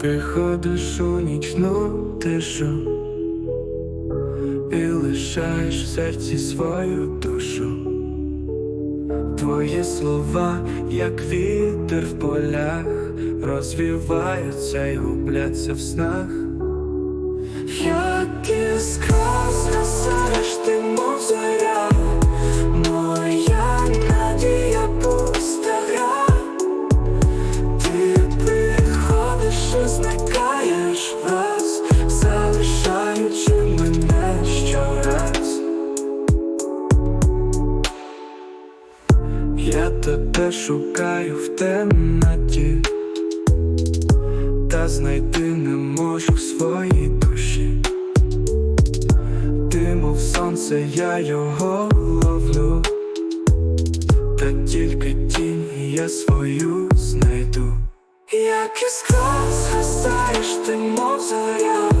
приходиш у нічну тишу і лишаєш в серці свою душу. Твої слова, як вітер в полях, розвіваються й губляться в снах. Як іскра Я тебе шукаю в темноті, та знайти не можу в своїй душі. Ти, мов сонце, я його ловлю, та тільки тінь я свою знайду. Як іскра згасаєш ти, мов зоря,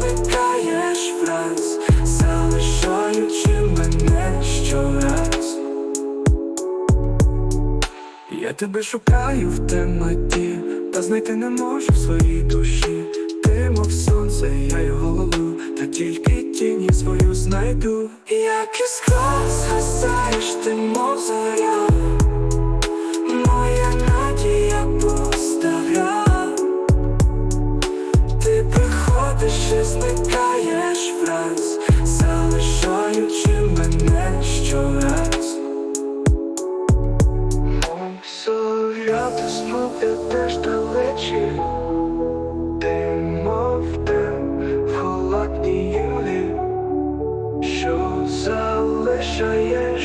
зникаєш враз, залишаючи мене щораз. Я тебе шукаю в темноті, та знайти не можу в своїй душі. Ти, мов сонце, я його ловлю, та тільки тіні свою знайду. Як іскра згасаєш ти, мов зоря, зникаєш враз, залишаючи мене щораз. Мов зоря, ти знов ідеш далечі, ти мов дим в холодній юлі, що залишає